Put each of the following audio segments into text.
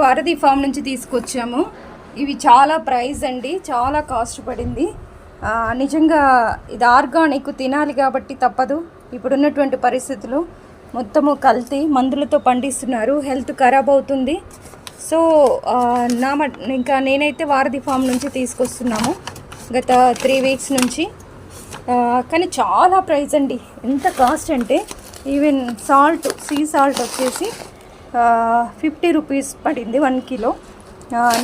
వారధి ఫామ్ నుంచి తీసుకొచ్చాము. ఇవి చాలా ప్రైస్ అండి చాలా కాస్ట్ పడింది. నిజంగా ఇది ఆర్గానిక్ తినాలి కాబట్టి తప్పదు. ఇప్పుడున్నటువంటి పరిస్థితులు మొత్తము కల్తీ మందులతో పండిస్తున్నారు హెల్త్ ఖరాబ్ అవుతుంది. సో నా మట్ ఇంకా నేనైతే వారధి ఫామ్ నుంచి తీసుకొస్తున్నాము గత త్రీ వీక్స్ నుంచి. కానీ చాలా ప్రైస్ అండి. ఎంత కాస్ట్ అంటే ఈవెన్ సాల్ట్ సీ సాల్ట్ వచ్చేసి ఫిఫ్టీ రూపీస్ పడింది వన్ కిలో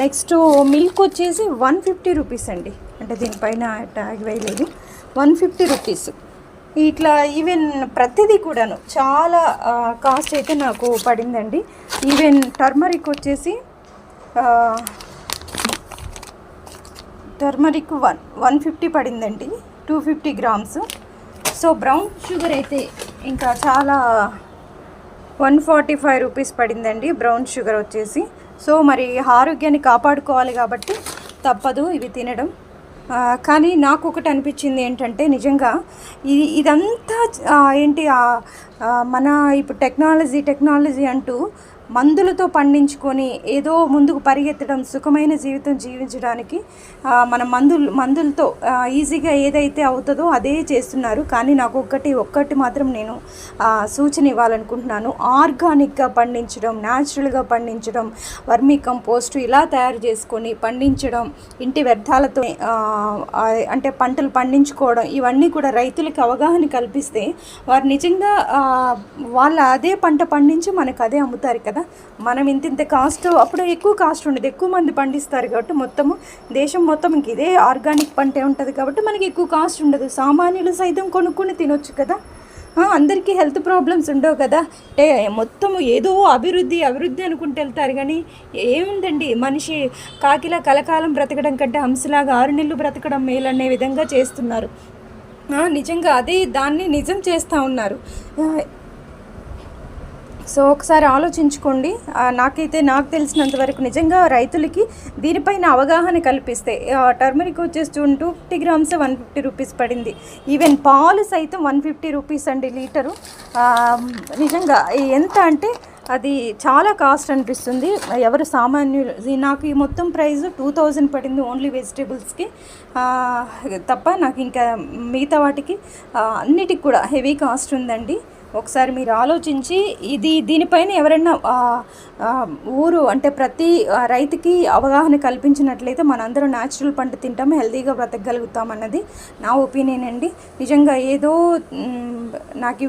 నెక్స్ట్ మిల్క్ వచ్చేసి వన్ ఫిఫ్టీ రూపీస్ అండి. అంటే దీనిపైన ట్యాగ్ వేయలేదు. వన్ ఫిఫ్టీ రూపీస్ ఇట్లా ఈవెన్ ప్రతిదీ కూడాను చాలా కాస్ట్ అయితే నాకు పడిందండి. ఈవెన్ టర్మరిక్ వచ్చేసి టర్మరిక్ వన్ వన్ ఫిఫ్టీ పడిందండి. Two fifty grams so brown sugar అయితే ఇంకా చాలా వన్ ఫార్టీ ఫైవ్ రూపీస్ పడిందండి. బ్రౌన్ షుగర్ వచ్చేసి. సో మరి ఆరోగ్యాన్ని కాపాడుకోవాలి కాబట్టి తప్పదు ఇవి తినడం. కానీ నాకు ఒకటి అనిపించింది ఏంటంటే నిజంగా ఇది ఇదంతా ఏంటి మన ఇప్పుడు టెక్నాలజీ టెక్నాలజీ అంటూ మందులతో పండించుకొని ఏదో ముందుకు పరిగెత్తడం సుఖమైన జీవితం జీవించడానికి మన మందులు మందులతో ఈజీగా ఏదైతే అవుతుందో అదే చేస్తున్నారు. కానీ నాకు ఒక్కటి ఒక్కటి మాత్రం నేను సూచన ఇవ్వాలనుకుంటున్నాను. ఆర్గానిక్గా పండించడం న్యాచురల్గా పండించడం వర్మీ కంపోస్ట్ ఇలా తయారు చేసుకొని పండించడం ఇంటి వ్యర్థాలతో అంటే పంటలు పండించుకోవడం ఇవన్నీ కూడా రైతులకు అవగాహన కల్పిస్తే వారు నిజంగా వాళ్ళ అదే పంట పండించి మనకు అదే అమ్ముతారు కదా. మనం ఇంత ఇంత కాస్ట్ అప్పుడు ఎక్కువ కాస్ట్ ఉండదు. ఎక్కువ మంది పండిస్తారు కాబట్టి మొత్తము దేశం మొత్తం ఇంక ఇదే ఆర్గానిక్ పంటే ఉంటుంది కాబట్టి మనకి ఎక్కువ కాస్ట్ ఉండదు. సామాన్యులు సైతం కొనుక్కొని తినొచ్చు కదా? అందరికీ హెల్త్ ప్రాబ్లమ్స్ ఉండవు కదా? అంటే మొత్తం ఏదో అభివృద్ధి అభివృద్ధి అనుకుంటూ వెళ్తారు కానీ ఏముందండి? మనిషి కాకిలా కలకాలం బ్రతకడం కంటే హంసలాగా ఆరు నెలలు బ్రతకడం మేలనే విధంగా చేస్తున్నారు. నిజంగా అదే దాన్ని నిజం చేస్తూ ఉన్నారు. సో ఒకసారి ఆలోచించుకోండి. నాకైతే నాకు తెలిసినంత వరకు నిజంగా రైతులకి దీనిపైన అవగాహన కల్పిస్తే టర్మరిక్ వచ్చేసి two fifty grams one fifty rupees పడింది. ఈవెన్ పాలు సైతం వన్ ఫిఫ్టీ రూపీస్ అండి లీటరు. నిజంగా ఎంత అంటే అది చాలా కాస్ట్ అనిపిస్తుంది. ఎవరు సామాన్యులు ఇది నాకు ఈ మొత్తం ప్రైస్ టూ థౌజండ్ పడింది ఓన్లీ వెజిటేబుల్స్కి. తప్ప నాకు ఇంకా మిగతా వాటికి అన్నిటికి కూడా హెవీ కాస్ట్ ఉందండి. ఒకసారి మీరు ఆలోచించి ఇది దీనిపైన ఎవరైనా ఊరు అంటే ప్రతి రైతుకి అవగాహన కల్పించినట్లయితే మనందరం న్యాచురల్ పంట తింటాం హెల్తీగా బ్రతకగలుగుతాం అన్నది నా ఒపీనియన్ అండి. నిజంగా ఏదో నాకు